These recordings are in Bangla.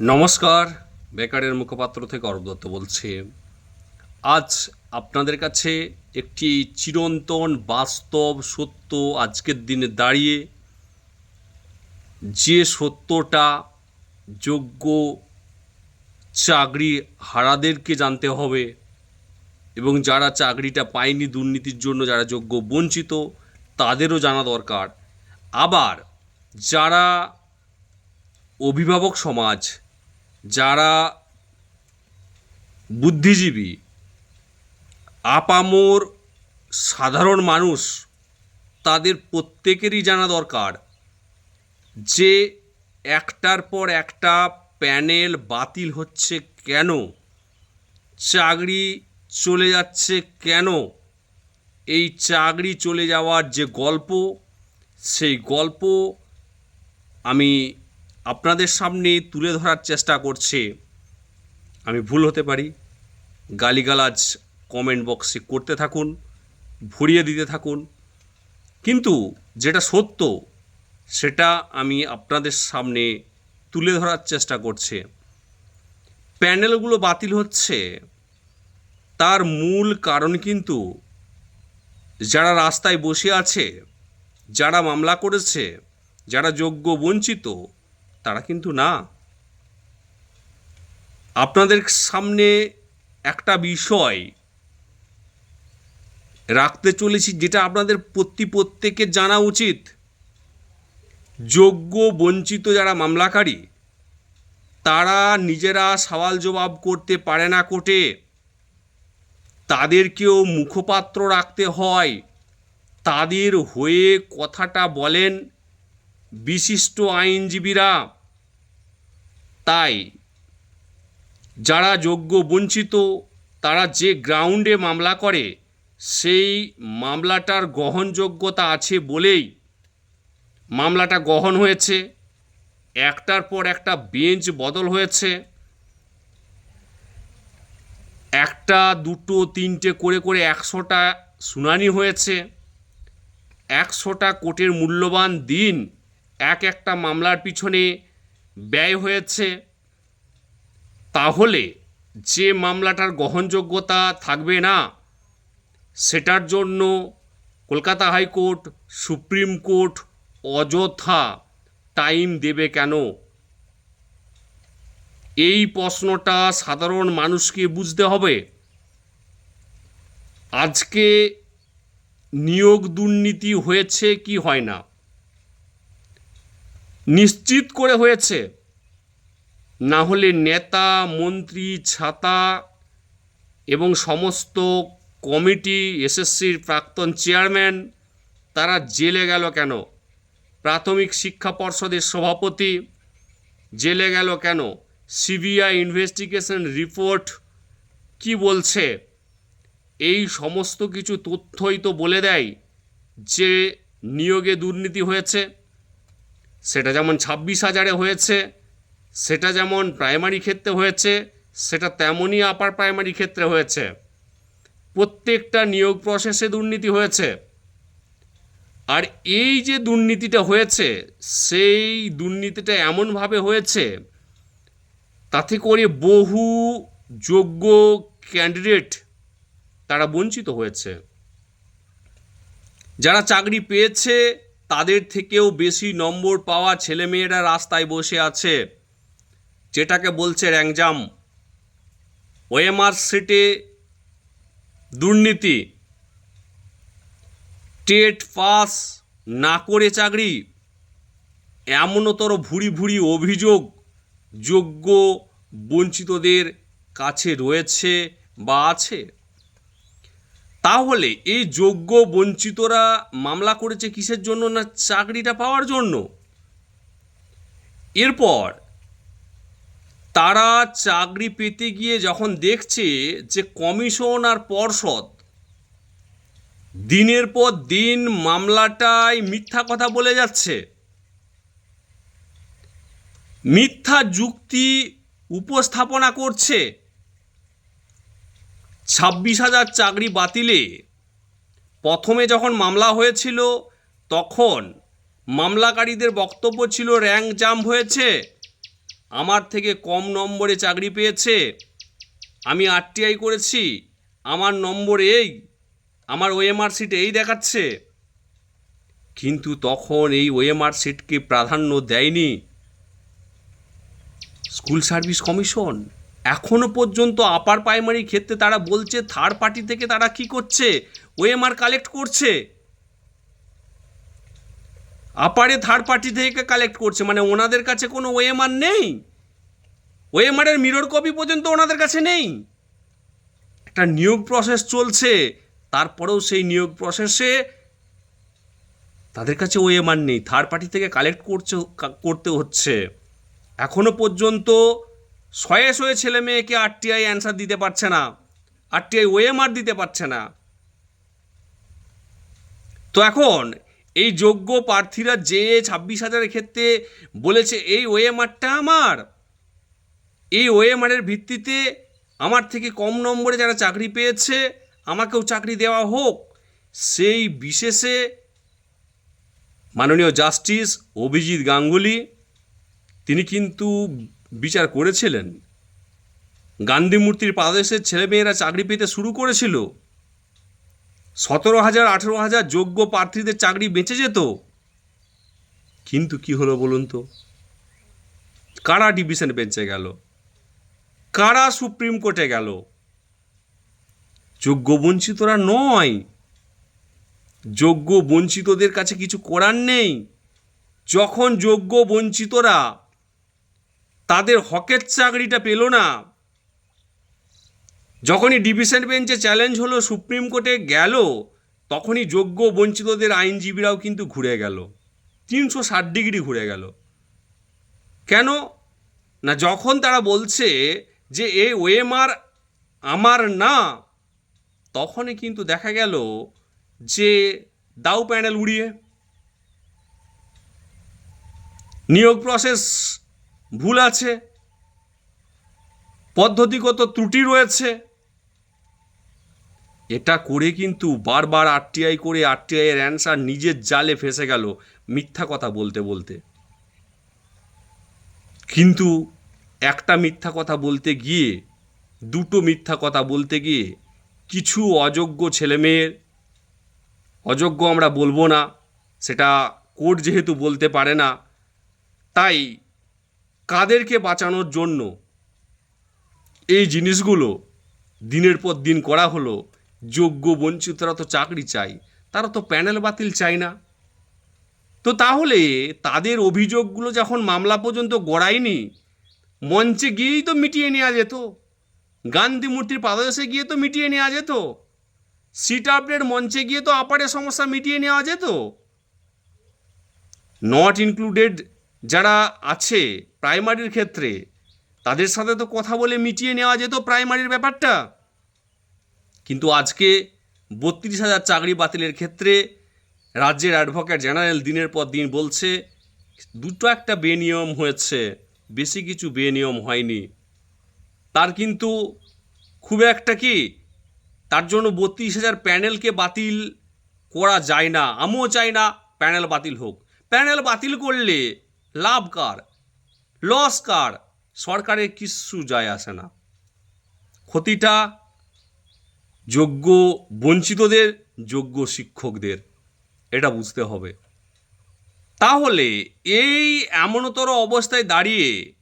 নমস্কার, বেকারের মুখপাত্র থেকে অরূপ দত্ত বলছি। আজ আপনাদের কাছে একটি চিরন্তন, বাস্তব, সত্য আজকের দিনে দাঁড়িয়ে যে সত্যটা যোগ্য চাকরি হারাদেরকে জানতে হবে এবং যারা চাকরিটা পায়নি দুর্নীতির জন্য, যারা যোগ্য বঞ্চিত, তাদেরও জানা দরকার। আবার যারা অভিভাবক সমাজ যারা বুদ্ধিজীবী, আপামোর সাধারণ মানুষ, তাদের প্রত্যেকেরই জানা দরকার যে একটার পর একটা প্যানেল বাতিল হচ্ছে কেন? চাকরি চলে যাচ্ছে কেন? এই চাকরি চলে যাওয়ার যে গল্প, সেই গল্প আমি আপনাদের সামনে তুলে ধরার চেষ্টা করছে। আমি ভুল হতে পারি। গালিগালাজ কমেন্ট বক্সে করতে থাকুন, ভরিয়ে দিতে থাকুন। কিন্তু যেটা সত্য, সেটা আমি আপনাদের সামনে তুলে ধরার চেষ্টা করছে। প্যানেলগুলো বাতিল হচ্ছে। তার মূল কারণ কিন্তু যারা রাস্তায় বসে আছে, যারা মামলা করেছে, যারা যোগ্য বঞ্চিত তারা কিন্তু না। আপনাদের সামনে একটা বিষয় রাখতে চলেছি, যেটা আপনাদের প্রতি প্রত্যেকের জানা উচিত। যোগ্য, বঞ্চিত যারা মামলাকারী, তারা নিজেরা সওয়াল জবাব করতে পারে না কোর্টে। তাদেরকেও মুখপাত্র রাখতে হয়। তাদের হয়ে কথাটা বলেন বিশিষ্ট আইনজীবীরা। তাই যারা যোগ্য বঞ্চিত, তারা যে গ্রাউন্ডে মামলা করে, সেই মামলাটার গ্রহণযোগ্যতা আছে বলেই মামলাটা গ্রহণ হয়েছে। একটার পর একটা বেঞ্চ বদল হয়েছে। একটা, দুটো, তিনটে করে করে একশোটা শুনানি হয়েছে। একশোটা কোটের মূল্যবান দিন এক একটা মামলার পিছনে ব্যয় হয়েছে, তাহলে যে মামলাটার গ্রহণযোগ্যতা থাকবে না, সেটার জন্য Kolkata high court, supreme court অযথা টাইম দেবে কেন? এই প্রশ্নটা সাধারণ মানুষকে বুঝতে হবে। আজকে নিয়োগ দুর্নীতি হয়েছে কি হয় না? নিশ্চিত করে হয়েছে। না হলে নেতা, মন্ত্রী, ছাতা এবং সমস্ত কমিটি, এসএসসির প্রাক্তন চেয়ারম্যান, তারা জেলে গেল কেন? প্রাথমিক শিক্ষা পর্ষদের সভাপতি জেলে গেল কেন? সিবিআই ইনভেস্টিগেশন রিপোর্ট কি বলছে? এই সমস্ত কিছু তথ্যই তো বলে দেয় যে নিয়োগে দুর্নীতি হয়েছে। সেটা যেমন ছাব্বিশ হাজারে হয়েছে, সেটা যেমন প্রাইমারি ক্ষেত্রে হয়েছে, সেটা তেমনই আপার প্রাইমারি ক্ষেত্রে হয়েছে। প্রত্যেকটা নিয়োগ প্রসেসে দুর্নীতি হয়েছে। আর এই যে দুর্নীতিটা হয়েছে, সেই দুর্নীতিটা এমনভাবে হয়েছে, তাতে করে বহু যোগ্য ক্যান্ডিডেট তারা বঞ্চিত হয়েছে। যারা চাকরি পেয়েছে তাদের থেকেও বেশি নম্বর পাওয়া ছেলেমেয়েরা রাস্তায় বসে আছে। যেটাকে বলছে র্যাংজাম। ওএমআর সিটে দুর্নীতি। টেট পাস না করে চাকরি। এমনতর ভুরি ভুরি অভিযোগ যোগ্য বঞ্চিতদের কাছে রয়েছে বা আছে। তাহলে এই যোগ্য বঞ্চিতরা মামলা করেছে কিসের জন্য না চাকরিটা পাওয়ার জন্য? এরপর তারা চাকরি পেতে গিয়ে যখন দেখছে যে কমিশন আর পর্ষদ দিনের পর দিন মামলাটায় মিথ্যা কথা বলে যাচ্ছে, মিথ্যা যুক্তি উপস্থাপনা করছে ছাব্বিশ হাজার চাকরি বাতিলে প্রথমে যখন মামলা হয়েছিল, তখন মামলাকারীদের বক্তব্য ছিল, র্যাঙ্ক জাম্প হয়েছে, আমার থেকে কম নম্বরে চাকরি পেয়েছে, আমি আরটিআই করেছি, আমার নম্বর এই, আমার ওএমআর সিট এই দেখাচ্ছে। কিন্তু তখন এই ওএমআর সিটকে প্রাধান্য দেয়নি স্কুল সার্ভিস কমিশন। এখনও পর্যন্ত আপার প্রাইমারি ক্ষেত্রে তারা বলছে থার্ড পার্টি থেকে তারা কি করছে? ওএমআর কালেক্ট করছে। আপারে থার্ড পার্টি থেকে কালেক্ট করছে মানে ওনাদের কাছে কোনো ওএমআর নেই। ওএমআরের মিরর কপি পর্যন্ত ওনাদের কাছে নেই। একটা নিয়োগ প্রসেস চলছে, তারপরেও সেই নিয়োগ প্রসেসে তাদের কাছে ওএমআর নেই থার্ড পার্টি থেকে কালেক্ট করছে করতে হচ্ছে। এখনও পর্যন্ত শয়ে শয়ে ছেলে মেয়েকে আরটিআই অ্যান্সার দিতে পারছে না। আরটিআই ওএমআর দিতে পারছে না। তো এখন এই যোগ্য প্রার্থীরা যে ছাব্বিশ হাজারের ক্ষেত্রে বলেছে, এই ওএমআরটা আমার। এই ওএমআরের ভিত্তিতে আমার থেকে কম নম্বরে যারা চাকরি পেয়েছে, আমাকেও চাকরি দেওয়া হোক। সেই বিশেষে মাননীয় জাস্টিস অভিজিৎ গাঙ্গুলি, তিনি কিন্তু বিচার করেছিলেন। গান্ধী মূর্তির পাদদেশের ছেলেমেয়েরা চাকরি পেতে শুরু করেছিল। সতেরো হাজার, আঠেরো হাজার যোগ্য প্রার্থীদের চাকরি বেঁচে যেত। কিন্তু কি হলো বলুন তো? কারা ডিভিশন বেঞ্চে গেল? কারা সুপ্রিম কোর্টে গেল? যোগ্য বঞ্চিতরা নয়। যোগ্য বঞ্চিতদের কাছে কিছু করার নেই। যখন যোগ্য বঞ্চিতরা তাদের হকের চাকরিটা পেল না। যখনই ডিভিশন বেঞ্চে চ্যালেঞ্জ হলো, সুপ্রিম কোর্টে গেল, তখনই যোগ্য বঞ্চিতদের আইনজীবীরাও কিন্তু ঘুরে গেল। তিনশো ষাট ডিগ্রি ঘুরে গেল। কেন? না, যখন তারা বলছে যে এ ওএমআর আমার না, তখনই কিন্তু দেখা গেল যে দাও প্যানেল উড়িয়ে। নিয়োগ প্রসেস ভুল আছে, পদ্ধতিগত ত্রুটি রয়েছে। এটা করে কিন্তু বারবার আরটিআই করে আরটিআই এর অ্যান্সার নিজের জালে ফেসে গেল, মিথ্যা কথা বলতে বলতে। কিন্তু একটা মিথ্যা কথা বলতে গিয়ে, দুটো মিথ্যা কথা বলতে গিয়ে কিছু অযোগ্য ছেলেমেয়ের, অযোগ্য আমরা বলব না, সেটা কোর্ট যেহেতু বলতে পারে না, তাই কাদেরকে বাঁচানোর জন্য এই জিনিসগুলো দিনের পর দিন করা হলো, যোগ্য বঞ্চিতরা তো চাকরি চাই তারা তো প্যানেল বাতিল চায় না। তো তাহলে তাদের অভিযোগগুলো যখন মামলা পর্যন্ত গড়ায়নি, মঞ্চে গিয়েই তো মিটিয়ে নেওয়া যেত। গান্ধী মূর্তির পাদদেশে গিয়ে তো মিটিয়ে নেওয়া যেত। সিট আপডেট মঞ্চে গিয়ে তো আপারের সমস্যা মিটিয়ে নেওয়া যেত। নট ইনক্লুডেড যারা আছে প্রাইমারির ক্ষেত্রে, তাদের সাথে তো কথা বলে মিটিয়ে নেওয়া যেত প্রাইমারির ব্যাপারটা। কিন্তু আজকে বত্রিশ হাজার চাকরি বাতিলের ক্ষেত্রে রাজ্যের অ্যাডভোকেট জেনারেল দিনের পর দিন বলছে, দুটো একটা বেনিয়ম হয়েছে, বেশি কিছু বেনিয়ম হয়নি। তার কিন্তু খুব একটা কি, তার জন্য বত্রিশ হাজার প্যানেলকে বাতিল করা যায় না, আমিও চাই না প্যানেল বাতিল হোক। প্যানেল বাতিল করলে লাভ কার? লস কার? সরকারের কিছু যায় আসে না। ক্ষতিটা যোগ্য বঞ্চিতদের, যোগ্য শিক্ষকদের, এটা বুঝতে হবে। তাহলে এই এমনতর অবস্থায় দাঁড়িয়ে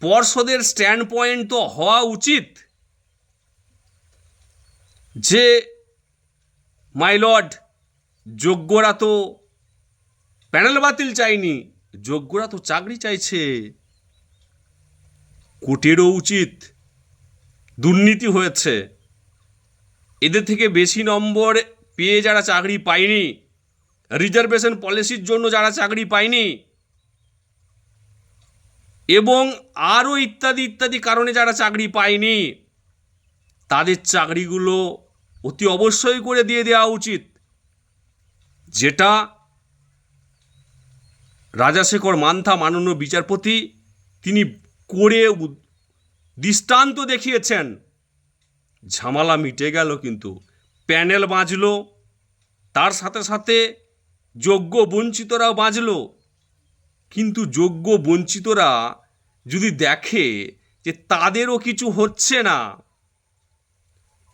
পর্ষদের স্ট্যান্ড পয়েন্ট তো হওয়া উচিত যে মাইলর্ড যোগ্যরা তো প্যানেল বাতিল চাইনি যোগ্যরা তো চাকরি চাইছে। কোর্টেরও উচিত। দুর্নীতি হয়েছে। এদের থেকে বেশি নম্বর পেয়ে যারা চাকরি পায়নি। রিজার্ভেশন পলিসির জন্য যারা চাকরি পায়নি। এবং আরও ইত্যাদি ইত্যাদি কারণে যারা চাকরি পায়নি। তাদের চাকরিগুলো অতি অবশ্যই করে দিয়ে দেওয়া উচিত। যেটা রাজাশেখর মান্থা মাননীয় বিচারপতি, তিনি করে দৃষ্টান্ত দেখিয়েছেন। ঝামেলা মিটে গেল কিন্তু। প্যানেল বাঁচল তার সাথে সাথে যোগ্য বঞ্চিতরাও বাঁচল কিন্তু যোগ্য বঞ্চিতরা যদি দেখে যে তাদেরও কিছু হচ্ছে না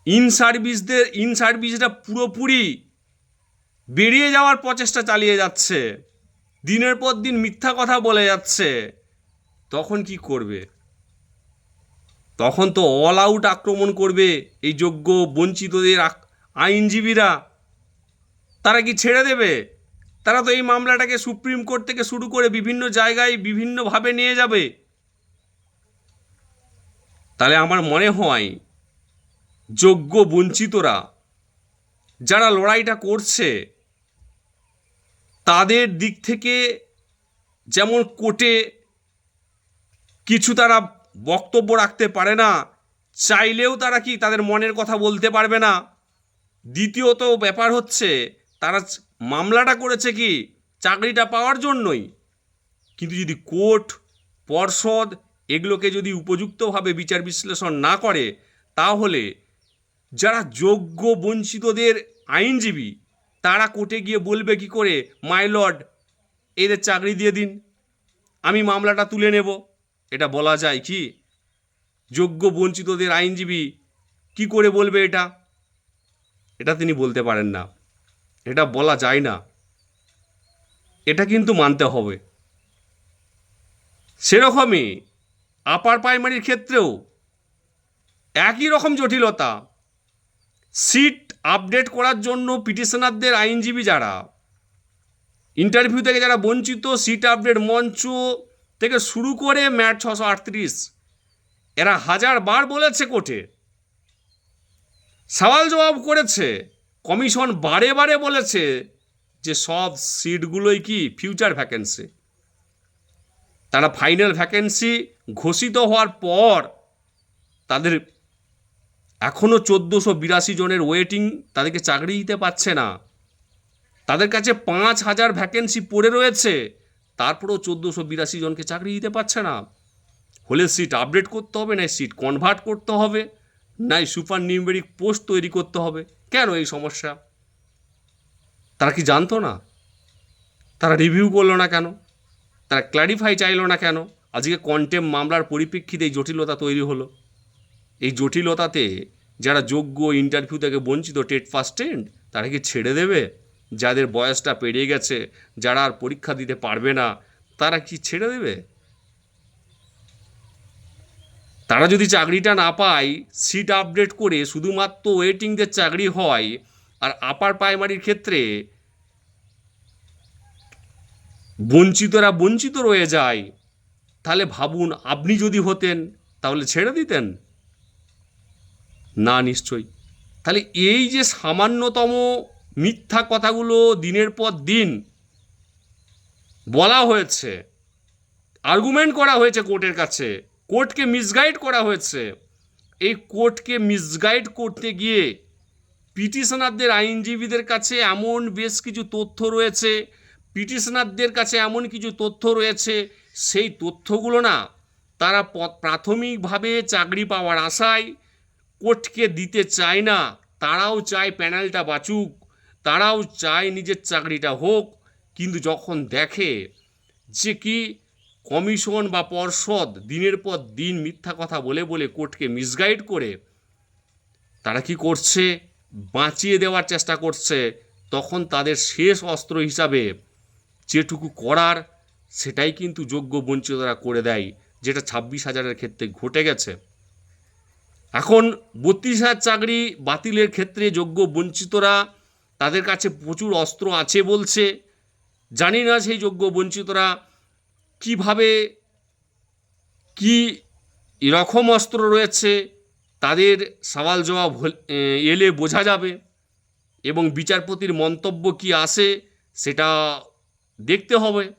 ইন সার্ভিসদের ইন সার্ভিসরা পুরোপুরি বেরিয়ে যাওয়ার প্রচেষ্টা চালিয়ে যাচ্ছে। দিনের পর দিন মিথ্যা কথা বলে যাচ্ছে। তখন কি করবে? তখন তো অল আউট আক্রমণ করবে এই যোগ্য, বঞ্চিতদের আইনজীবীরা। তারা কি ছেড়ে দেবে? তারা তো এই মামলাটাকে সুপ্রিম কোর্ট থেকে শুরু করে বিভিন্ন জায়গায় বিভিন্নভাবে নিয়ে যাবে। তাহলে আমার মনে হয়, যোগ্য, বঞ্চিতরা যারা লড়াইটা করছে তাদের দিক থেকে যেমন কোর্টে কিছু তারা বক্তব্য রাখতে পারে না, চাইলেও তারা কি তাদের মনের কথা বলতে পারবে না? দ্বিতীয়ত ব্যাপার হচ্ছে, তারা মামলাটা করেছে কি চাকরিটা পাওয়ার জন্যই? কিন্তু যদি কোর্ট, পর্ষদ এগুলোকে যদি উপযুক্তভাবে বিচার বিশ্লেষণ না করে, তাহলে যারা যোগ্য বঞ্চিতদের আইনজীবী তারা কোর্টে গিয়ে বলবে কি করে মাই লর্ড এদের চাকরি দিয়ে দিন। আমি মামলাটা তুলে নেব। এটা বলা যায় কি? যোগ্য বঞ্চিতদের আইনজীবী কি করে বলবে এটা? এটা তিনি বলতে পারেন না। এটা বলা যায় না। এটা কিন্তু মানতে হবে। সেরকমই আপার প্রাইমারির ক্ষেত্রেও একই রকম জটিলতা। সিট আপডেট করার জন্য পিটিশনারদের আইনজীবী যারা ইন্টারভিউ থেকে যারা বঞ্চিত সিট আপডেট মঞ্চ থেকে শুরু করে ম্যাট ছশো আটত্রিশ, এরা হাজার বার বলেছে কোর্টে। সওয়াল জবাব করেছে, কমিশন বারে বারে বলেছে যে সব সিটগুলোই কি ফিউচার ভ্যাকেন্সি তারা ফাইনাল ভ্যাকেন্সি ঘোষিত হওয়ার পর তাদের এখনও চোদ্দোশো বিরাশি জনের ওয়েটিং তাদেরকে চাকরি দিতে পারছে না। তাদের কাছে পাঁচ হাজার ভ্যাকেন্সি পড়ে রয়েছে। তারপরেও চোদ্দোশো বিরাশি জনকে চাকরি দিতে পারছে না। হলে সিট আপডেট করতে হবে, না সিট কনভার্ট করতে হবে নাই সুপার নিউমেরিক পোস্ট তৈরি করতে হবে। কেন এই সমস্যা? তারা কি জানতো না? তারা রিভিউ করল না কেন? তারা ক্ল্যারিফাই চাইলো না কেন? আজকে কন্টেম মামলার পরিপ্রেক্ষিতে এই জটিলতা তৈরি হলো। এই জটিলতাতে যারা যোগ্য ইন্টারভিউ থেকে বঞ্চিত টেট ফার্স্ট টেন্ড তারা কি ছেড়ে দেবে? যাদের বয়সটা পেরিয়ে গেছে, যারা আর পরীক্ষা দিতে পারবে না, তারা কি ছেড়ে দেবে? তারা যদি চাকরিটা না পায় সিট আপডেট করে শুধুমাত্র ওয়েটিংদের চাকরি হয়, আর আপার প্রাইমারির ক্ষেত্রে বঞ্চিতরা বঞ্চিত রয়ে যায়, তাহলে ভাবুন আপনি যদি হতেন, তাহলে ছেড়ে দিতেন। না নিশ্চয়ই। তাহলে এই যে সামান্যতম মিথ্যা কথাগুলো দিনের পর দিন বলা হয়েছে আর্গুমেন্ট করা হয়েছে কোর্টের কাছে, কোর্টকে মিসগাইড করা হয়েছে, এই কোর্টকে মিসগাইড করতে গিয়ে পিটিশনারদের আইনজীবীদের কাছে এমন বেশ কিছু তথ্য রয়েছে, পিটিশনারদের কাছে এমন কিছু তথ্য রয়েছে, সেই তথ্যগুলো না তারা প্রাথমিকভাবে চাকরি পাওয়ার আশায় কোর্টকে দিতে চায় না, তারাও চায় প্যানেলটা বাঁচুক, তারাও চায় নিজের চাকরিটা হোক, কিন্তু যখন দেখে যে কি কমিশন বা পর্ষদ দিনের পর দিন মিথ্যা কথা বলে বলে কোর্টকে মিসগাইড করে, তারা কি করছে? বাঁচিয়ে দেওয়ার চেষ্টা করছে, তখন তাদের শেষ অস্ত্র হিসাবে যেটুকু করার সেটাই কিন্তু যোগ্য বঞ্চিতরা করে দেয়, যেটা ছাব্বিশ হাজারের ক্ষেত্রে ঘটে গেছে। এখন বত্রিশ হাজার চাকরি বাতিলের ক্ষেত্রে যোগ্য বঞ্চিতরা তাদের কাছে প্রচুর অস্ত্র আছে বলছে। জানি না সেই যোগ্য বঞ্চিতরা কীভাবে, কি এরকম অস্ত্র রয়েছে, তাদের সওয়াল জবাব এলে বোঝা যাবে। এবং বিচারপতির মন্তব্য কি আসে সেটা দেখতে হবে।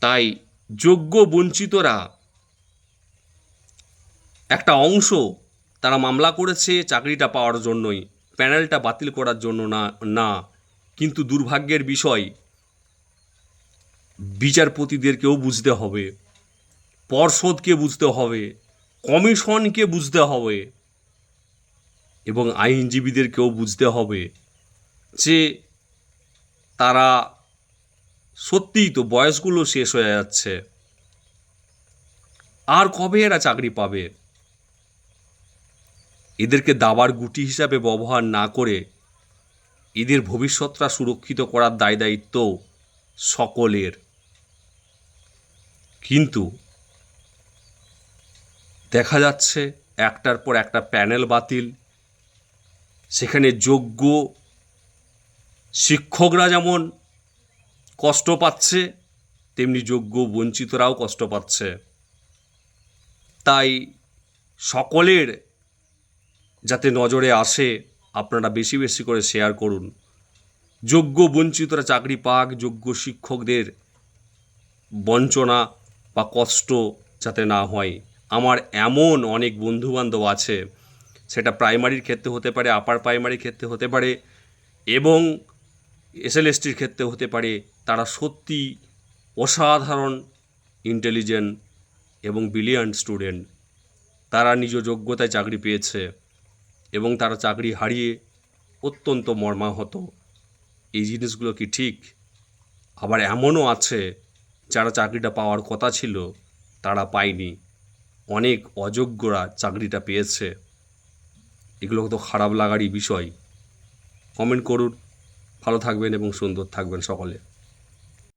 তাই যোগ্য বঞ্চিতরা একটা অংশ তারা মামলা করেছে চাকরিটা পাওয়ার জন্যই, প্যানেলটা বাতিল করার জন্য না না। কিন্তু দুর্ভাগ্যের বিষয়, বিচারপতিদেরকেও বুঝতে হবে, পর্ষদকে বুঝতে হবে, কমিশনকে বুঝতে হবে, এবং আইনজীবীদেরকেও বুঝতে হবে যে তারা সত্যিই তো বয়সগুলো শেষ হয়ে যাচ্ছে। আর কবে এরা চাকরি পাবে? এদেরকে দাবার গুটি হিসাবে ব্যবহার না করে এদের ভবিষ্যৎটা সুরক্ষিত করার দায় দায়িত্ব সকলের। কিন্তু দেখা যাচ্ছে একটার পর একটা প্যানেল বাতিল। সেখানে যোগ্য শিক্ষকরা যেমন কষ্ট পাচ্ছে, তেমনি যোগ্য বঞ্চিতরাও কষ্ট পাচ্ছে। তাই সকলের যাতে নজরে আসে, আপনারা বেশি বেশি করে শেয়ার করুন। যোগ্য বঞ্চিতরা চাকরি পাক, যোগ্য শিক্ষকদের বঞ্চনা বা কষ্ট যাতে না হয়। আমার এমন অনেক বন্ধুবান্ধব আছে, সেটা প্রাইমারির ক্ষেত্রে হতে পারে আপার প্রাইমারির ক্ষেত্রে হতে পারে এবং এসএলএসটির ক্ষেত্রে হতে পারে, তারা সত্যি অসাধারণ ইন্টেলিজেন্ট এবং ব্রিলিয়ান্ট স্টুডেন্ট তারা নিজ যোগ্যতায় চাকরি পেয়েছে। এবং তারা চাকরি হারিয়ে অত্যন্ত মর্মাহত। এই জিনিসগুলো কি ঠিক? আবার এমনও আছে, যারা চাকরিটা পাওয়ার কথা ছিল, তারা পায়নি। অনেক অযোগ্যরা চাকরিটা পেয়েছে। এগুলো তো খারাপ লাগারই বিষয়। কমেন্ট করুন। ভালো থাকবেন এবং সুন্দর থাকবেন সকলে।